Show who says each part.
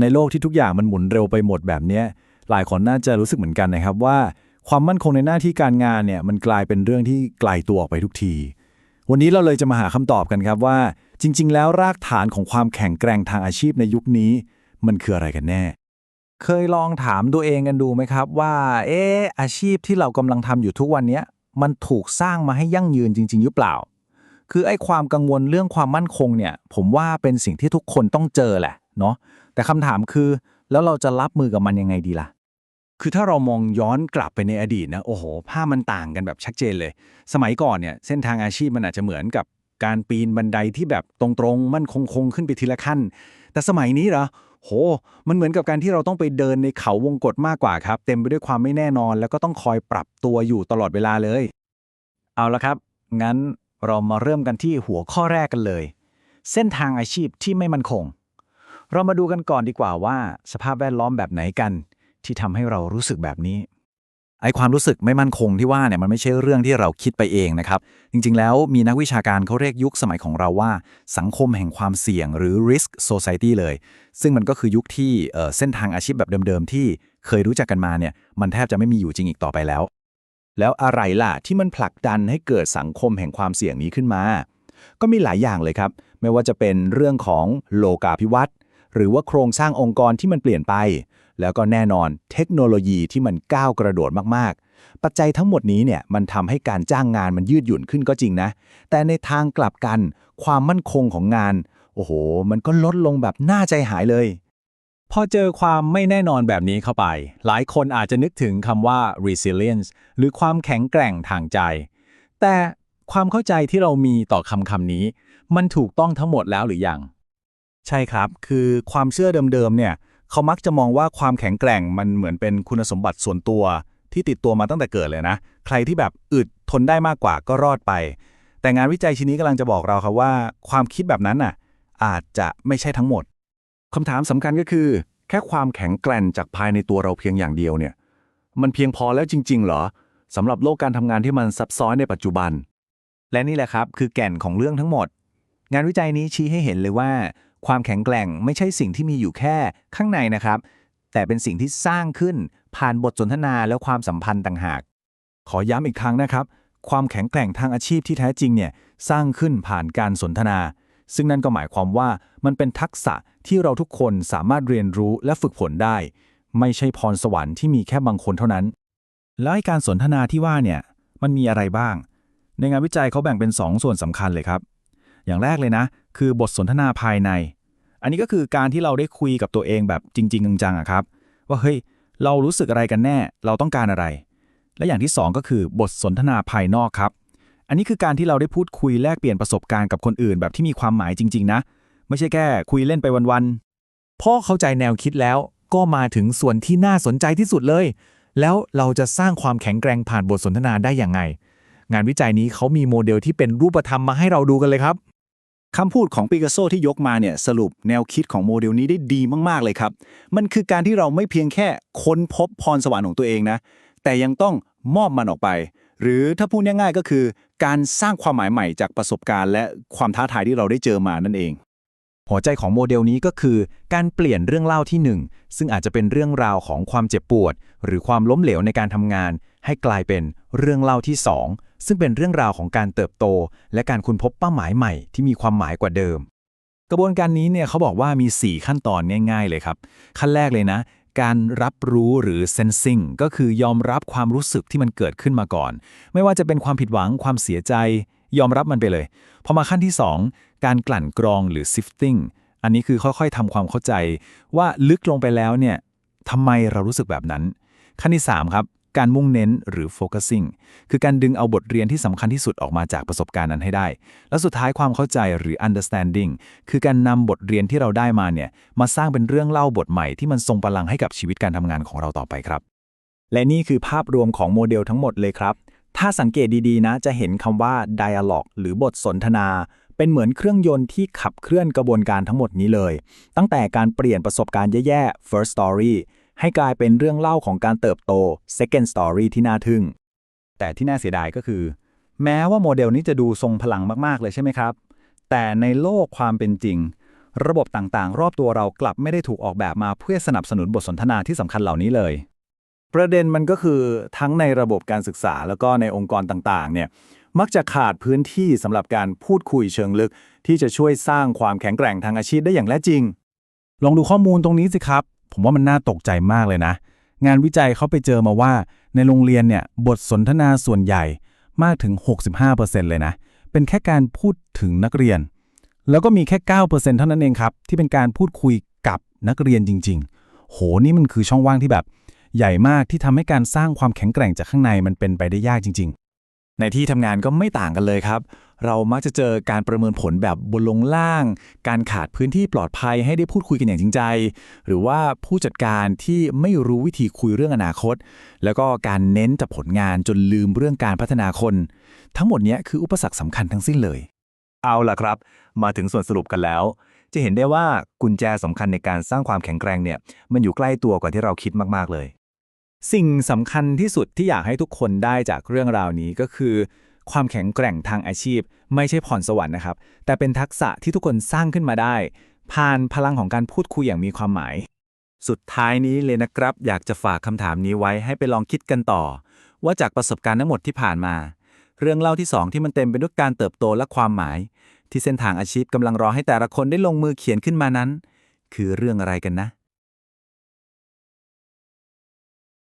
Speaker 1: ในโลกที่ทุกอย่างมันหมุนเร็วไปหมดแบบนี้หลายคนน่าจะรู้สึกเหมือนกันนะครับว่า ความมั่นคงในหน้าที่การงานเนี่ยมันกลายเป็นเรื่องที่ไกลตัวออกไปทุกที วันนี้เราเลยจะมาหาคำตอบกันครับว่า จริง ๆ แล้วรากฐานของความแข็งแกร่งทางอาชีพในยุคนี้ มันคืออะไรกันแน่ เคยลองถามตัวเองกันดูไหมครับว่า เอออาชีพที่เรากำลังทำอยู่ทุกวันนี้มันถูกสร้างมาให้ยั่งยืนจริง ๆ หรือเปล่า คือไอ้ความกังวลเรื่องความมั่นคงเนี่ย ผมว่าเป็นสิ่งที่ทุกคนต้องเจอแหละ เนาะแต่คำถามคือ แล้วเราจะรับมือกับมันยังไงดีล่ะ
Speaker 2: คือถ้าเรามองย้อนกลับไปในอดีตนะโอ้โหภาพมันต่างกันแบบชัดเจนเลย สมัยก่อนเนี่ยเส้นทางอาชีพมันอาจจะเหมือนกับการปีนบันไดที่แบบตรงๆ มั่นคงคงขึ้นไปทีละขั้น แต่สมัยนี้เหรอโห มันเหมือนกับการที่เราต้องไปเดินในเขาวงกฏมากกว่าครับ เต็มไปด้วยความไม่แน่นอน แล้วก็ต้องคอยปรับตัวอยู่ตลอดเวลาเลย
Speaker 1: เอาละครับ งั้นเรามาเริ่มกันที่หัวข้อแรกกันเลย เส้นทางอาชีพที่ไม่มั่นคง เรามาดูกันก่อนดีกว่าว่า สภาพแวดล้อมแบบไหนกัน ที่ทำให้เรารู้สึกแบบนี้ ไอความรู้สึกไม่มั่นคงที่ว่าเนี่ยมันไม่ใช่เรื่องที่เราคิดไปเองนะครับ จริงๆ แล้วมีนักวิชาการเขาเรียกยุคสมัยของเราว่า สังคมแห่งความเสี่ยงหรือ risk society เลย ซึ่งมันก็คือยุคที่เเส้นทางอาชีพแบบเดิมๆ ที่เคยรู้จักกันมาเนี่ยมันแทบจะไม่มีอยู่จริงอีกต่อไปแล้ว
Speaker 2: แล้วอะไรล่ะที่มันผลักดันให้เกิดสังคมแห่งความเสี่ยงนี้ขึ้นมา ก็มีหลายอย่างเลยครับ ไม่ว่าจะเป็นเรื่องของโลกาภิวัตน์ หรือว่าโครงสร้างองค์กรที่มันเปลี่ยนไป แล้วก็แน่นอนเทคโนโลยีที่มันก้าวกระโดดมากๆ ปัจจัยทั้งหมดนี้เนี่ยมันทำให้การจ้างงานมันยืดหยุ่นขึ้นก็จริงนะ แต่ในทางกลับกัน ความมั่นคงของงาน โอ้โห มันก็ลดลงแบบน่าใจหายเลย
Speaker 1: พอเจอความไม่แน่นอนแบบนี้เข้าไป หลายคนอาจจะนึกถึงคำว่า resilience หรือความแข็งแกร่งทางใจ แต่ความเข้าใจที่เรามีต่อคำคำนี้ มันถูกต้องทั้งหมดแล้วหรือยัง
Speaker 2: ใช่ครับ คือความเชื่อเดิมๆเนี่ยเขามักจะมองว่าความแข็งแกร่งมันเหมือนเป็นคุณสมบัติส่วนตัว ที่ติดตัวมาตั้งแต่เกิดเลยนะ ใครที่แบบอึดทนได้มากกว่าก็รอดไป แต่งานวิจัยชิ้นนี้กำลังจะบอกเราครับว่า ความคิดแบบนั้นน่ะอาจจะไม่ใช่ทั้งหมดคำถามสำคัญก็คือ แค่ความแข็งแกร่งจากภายในตัวเราเพียงอย่างเดียวเนี่ยมันเพียงพอแล้วจริง ๆ เหรอสำหรับโลกการทำงานที่มันซับซ้อนในปัจจุบัน
Speaker 1: และนี่แหละครับคือแก่นของเรื่องทั้งหมด งานวิจัยนี้ชี้ให้เห็นเลยว่า ความแข็งแกร่งไม่ใช่สิ่งที่มีอยู่แค่ข้างในนะครับ แต่เป็นสิ่งที่สร้างขึ้นผ่านบทสนทนาและความสัมพันธ์ต่างหาก
Speaker 2: ขอย้ำอีกครั้งนะครับ ความแข็งแกร่งทางอาชีพที่แท้จริงเนี่ยสร้างขึ้นผ่านการสนทนา ซึ่งนั่นก็หมายความว่ามันเป็นทักษะที่เราทุกคนสามารถเรียนรู้และฝึกฝนได้ ไม่ใช่พรสวรรค์ที่มีแค่บางคนเท่านั้น แล้วการสนทนาที่ว่าเนี่ยมันมีอะไรบ้าง ในงานวิจัยเขาแบ่งเป็น 2ส่วนสำคัญเลยครับ อย่างแรกเลยนะ คือบทสนทนาภายใน อันนี้ก็คือการที่เราได้คุยกับตัวเองแบบจริง ๆ จังๆอะครับ ว่าเฮ้ยเรารู้สึกอะไรกันแน่ เราต้องการอะไร และอย่างที่ 2 ก็คือบทสนทนาภายนอกครับ อันนี้คือการที่เราได้พูดคุยแลกเปลี่ยนประสบการณ์กับคนอื่น แบบที่มีความหมายจริง ๆ นะ ไม่ใช่แค่คุยเล่นไปวันๆ
Speaker 3: พ่อเข้าใจแนวคิดแล้วก็มาถึงส่วนที่น่าสนใจที่สุดเลย แล้วเราจะสร้างความแข็งแกร่งผ่านบทสนทนาได้อย่างไง งานวิจัยนี้เขามีโมเดลที่เป็นรูปธรรมมาให้เราดูกันเลยครับ
Speaker 2: คำพูดของปิกัสโซที่ยกมาเนี่ยสรุปแนวคิดของโมเดลนี้ได้ดีมาก ๆ เลยครับ มันคือการที่เราไม่เพียงแค่ค้นพบพรสวรรค์ของตัวเองนะ แต่ยังต้องมอบมันออกไป หรือถ้าพูดง่ายๆก็คือ การสร้างความหมายใหม่จากประสบการณ์ และความท้าทายที่เราได้เจอมานั่นเอง
Speaker 1: หัวใจของโมเดลนี้ก็คือ การเปลี่ยนเรื่องเล่าที่หนึ่งซึ่งอาจจะเป็นเรื่องราวของความเจ็บปวด หรือความล้มเหลวในการทำงาน ให้กลายเป็นเรื่องเล่าที่สองซึ่งเป็นเรื่องราวของการเติบโต และการค้นพบเป้าหมายใหม่ที่มีความหมายกว่าเดิม กระบวนการนี้เนี่ยเขาบอกว่ามี 4 ขั้นตอนง่ายๆเลยครับ ขั้นแรกเลยนะ การรับรู้หรือ sensing ก็คือยอมรับความรู้สึกที่มันเกิดขึ้นมาก่อน ไม่ว่าจะเป็นความผิดหวังความเสียใจ ยอมรับมันไปเลยพอมาขั้นที่ 2 การกลั่นกรองหรือ sifting อันนี้คือค่อยๆทำความเข้าใจว่าลึกลงไปแล้วเนี่ยทำไมเรารู้สึกแบบนั้น ขั้นที่ 3 ครับ การมุ่งเน้นหรือ focusing คือการดึงเอาบทเรียนที่สำคัญที่สุดออกมาจากประสบการณ์นั้นให้ได้ แล้วสุดท้ายความเข้าใจหรือ understanding คือการนำบทเรียนที่เราได้มาเนี่ยมาสร้างเป็นเรื่องเล่าบทใหม่ที่มันทรงพลังให้กับชีวิตการทำงานของเราต่อไปครับ
Speaker 3: และนี่คือภาพรวมของโมเดลทั้งหมดเลยครับ ถ้าสังเกตดีๆนะจะเห็นคำว่า dialogue หรือบทสนทนาเป็นเหมือนเครื่องยนต์ที่ขับเคลื่อนกระบวนการทั้งหมดนี้เลย ตั้งแต่การเปลี่ยนประสบการณ์แย่ๆ first story ให้กลายเป็นเรื่องเล่าของการเติบโต second story ที่น่าทึ่ง
Speaker 2: แต่ที่น่าเสียดายก็คือ แม้ว่าโมเดลนี้จะดูทรงพลังมาก ๆ เลยใช่ไหมครับ แต่ในโลกความเป็นจริง
Speaker 3: ระบบต่างๆ รอบตัวเรากลับไม่ได้ถูกออกแบบมาเพื่อสนับสนุนบทสนทนาที่สำคัญเหล่านี้เลย ประเด็นมันก็คือทั้งในระบบการศึกษาแล้วก็ในองค์กรต่างๆ เนี่ยมักจะขาดพื้นที่สำหรับการพูดคุยเชิงลึก ที่จะช่วยสร้างความแข็งแกร่งทางอาชีพได้อย่างแท้จริง
Speaker 2: ลองดูข้อมูลตรงนี้สิครับ ผมว่ามันน่าตกใจมากเลยนะ งานวิจัยเขาไปเจอมาว่าในโรงเรียนเนี่ยบทสนทนาส่วนใหญ่มากถึง 65%เลยนะ เป็นแค่การพูดถึงนักเรียน แล้วก็มีแค่ 9%เท่านั้นเองครับ ที่เป็นการพูดคุยกับนักเรียนจริง ๆ โหนี่มันคือช่องว่างที่แบบ ใหญ่มากที่ทำให้การสร้างความแข็งแกร่งจากข้างในมันเป็นไปได้ยากจริง ๆ
Speaker 3: ในที่ทำงานก็ไม่ต่างกันเลยครับ เรามักจะเจอการประเมินผลแบบบนลงล่าง การขาดพื้นที่ปลอดภัยให้ได้พูดคุยกันอย่างจริงใจ หรือว่าผู้จัดการที่ไม่รู้วิธีคุยเรื่องอนาคต แล้วก็การเน้นแต่ผลงานจนลืมเรื่องการพัฒนาคน ทั้งหมดนี้คืออุปสรรคสำคัญทั้งสิ้นเลย
Speaker 4: เอาล่ะครับ มาถึงส่วนสรุปกันแล้ว จะเห็นได้ว่ากุญแจสำคัญในการสร้างความแข็งแกร่งเนี่ยมันอยู่ใกล้ตัวกว่าที่เราคิดมากๆเลย
Speaker 3: สิ่งสำคัญที่สุดที่อยากให้ทุกคนได้จากเรื่องราวนี้ก็คือ ความแข็งแกร่งทางอาชีพ ไม่ใช่พรสวรรค์นะครับ แต่เป็นทักษะที่ทุกคนสร้างขึ้นมาได้ ผ่านพลังของการพูดคุยอย่างมีความหมาย
Speaker 4: สุดท้ายนี้เลยนะครับ อยากจะฝากคำถามนี้ไว้ให้ไปลองคิดกันต่อ ว่าจากประสบการณ์ทั้งหมดที่ผ่านมา เรื่องเล่าที่สองที่มันเต็มไปด้วยการเติบโตและความหมาย ที่เส้นทางอาชีพกำลังรอให้แต่ละคนได้ลงมือเขียนขึ้นมานั้น คือเรื่องอะไรกันนะ